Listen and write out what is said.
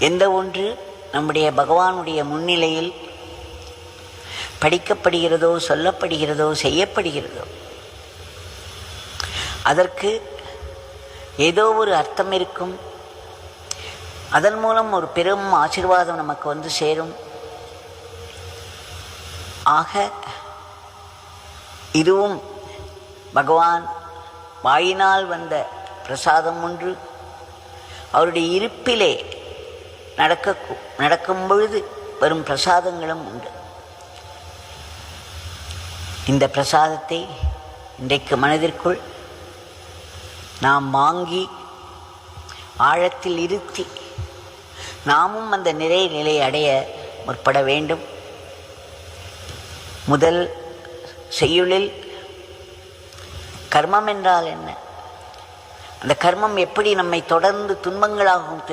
எந்த ஒன்று நம்முடைய பகவானுடைய முன்னிலையில் படிக்கப்படுகிறதோ சொல்லப்படுகிறதோ செய்யப்படுகிறதோ. அதற்கு ஏதோ ஒரு அர்த்தம் இருக்கும். அதன் மூலம் ஒரு பெரும் ஆசீர்வாதம் நமக்கு வந்து சேரும். ஆக இதுவும் பகவான் வாயினால் வந்த பிரசாதம் ஒன்று. அவருடைய இருப்பிலே நடக்க நடக்கும் பொழுது வரும் பிரசாதங்களும் உண்டு. இந்த பிரசாதத்தை இன்றைக்கு மனதிற்குள் நாம் வாங்கி ஆழத்தில் இருத்தி நாமும் அந்த நிறை நிலை அடைய முற்பட வேண்டும். முதல் செய்யுளில் கர்மம் என்றால் என்ன? அந்த கர்மம் எப்படி நம்மை தொடர்ந்து துன்பங்களாகவும்